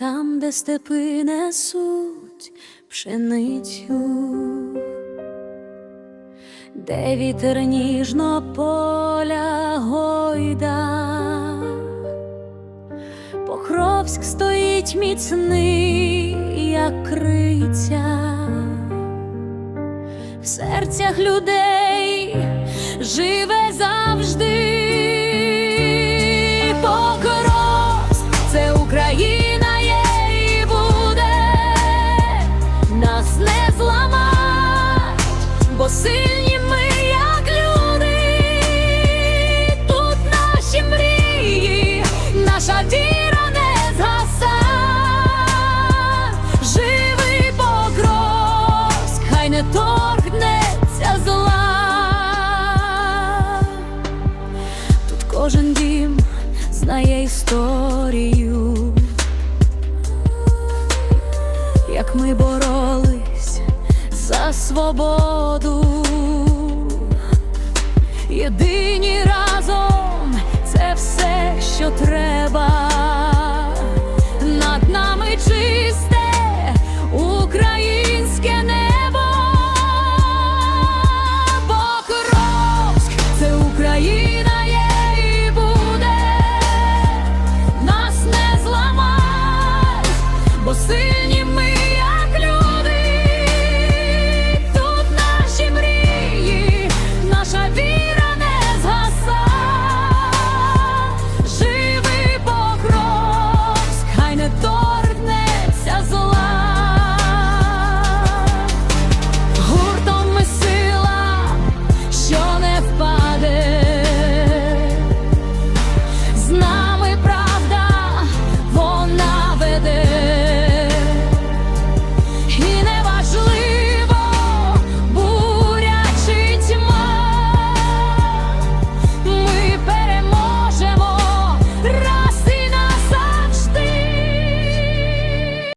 де степи несуть пшеницю, де вітер ніжно поля гойда. Покровськ стоїть міцний, як криця, в серцях людей живе завжди. Кожен дім знає історію, як ми боролись за свободу. Єдині разом це все, що треба.